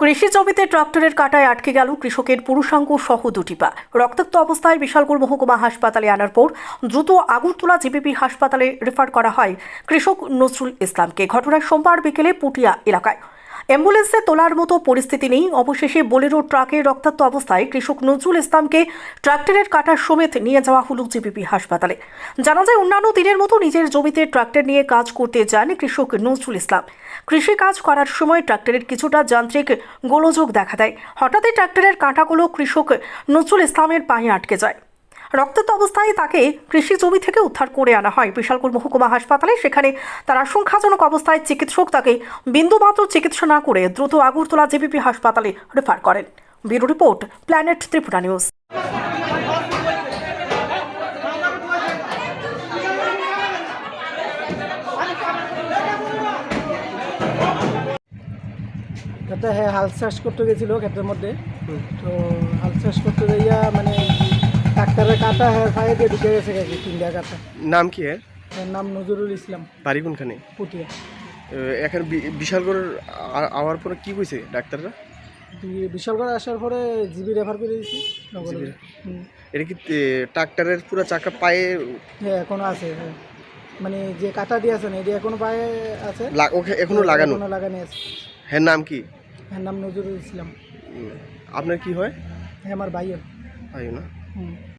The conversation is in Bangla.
কৃষি জমিতে ট্রাক্টরের কাটায় আটকে গেল কৃষকের পুরুষাঙ্গ সহ দুটি পা। রক্তাক্ত অবস্থায় বিশালপুর মহকুমা হাসপাতালে আনার পর দ্রুত আগরতলা জিবিপি হাসপাতালে রেফার করা হয় কৃষক নজরুল ইসলামকে। ঘটনায় সোমবার বিকেলে পুটিয়া এলাকায়। অ্যাম্বুলেন্সে তোলার মতো পরিস্থিতি নেই। অবশেষে বোলেরো ট্রাকে রক্তাক্ত অবস্থায় কৃষক নজরুল ইসলামকে ট্রাক্টরের কাটার সমেত নিয়ে যাওয়া হলো জিবিপি হাসপাতালে। জানা যায়, অন্যান্য দিনের মতো নিজের জমিতে ট্রাক্টর নিয়ে কাজ করতে যান কৃষক নজরুল ইসলাম। কৃষি কাজ করার সময় ট্রাক্টরের কিছুটা যান্ত্রিক গোলযোগ দেখা দেয়। হঠাৎই ট্রাক্টরের কাঁটাগুলো কৃষক নজরুল ইসলামের পায়ে আটকে যায়। রক্তাক্ত অবস্থায় তাকে কৃষি জমি থেকে উদ্ধার করে আনা হয়। বিশালপুর মহকুমা হাসপাতালে সেখানে তার আশঙ্কাজনক অবস্থায় চিকিৎসক তাকে বিন্দুমাত্র চিকিৎসা না করে দ্রুত আগরতলা জেবিপি হাসপাতালে রেফার করেন। Bureau report, planet Tripura news. হ্যাঁ হাল চাষ করতে গেছিল ক্ষেতের মধ্যে। তো হাল চাষ করতে যাইয়া মানে ডাক্তারের কাটা হ্যাঁ পায়ে দিয়ে ঢুকে গেছে গেছে তিনটা কাটা। নাম কি এর? এর নাম নজরুল ইসলাম। বাড়ি কোনখানে? পুটিয়া এখন বিশালগড় আওয়ার পরে কি কইছে ডাক্তাররা? বিশালগড় আসার পরে জিবি রেফার করে দিয়েছি এটা কি ট্রাক্টরের পুরো চাকা পায়ে হ্যাঁ এখনও আছে হ্যাঁ। মানে যে কাটা দিয়েছে না এটি এখনও পায়ে আছে। এখনও লাগানো? এখনও লাগানো আছে। হ্যাঁ নাম কি? এর নাম নজরুল ইসলাম। আপনার কি হয়? হ্যাঁ আমার ভাইয়ের ভাই না? 嗯。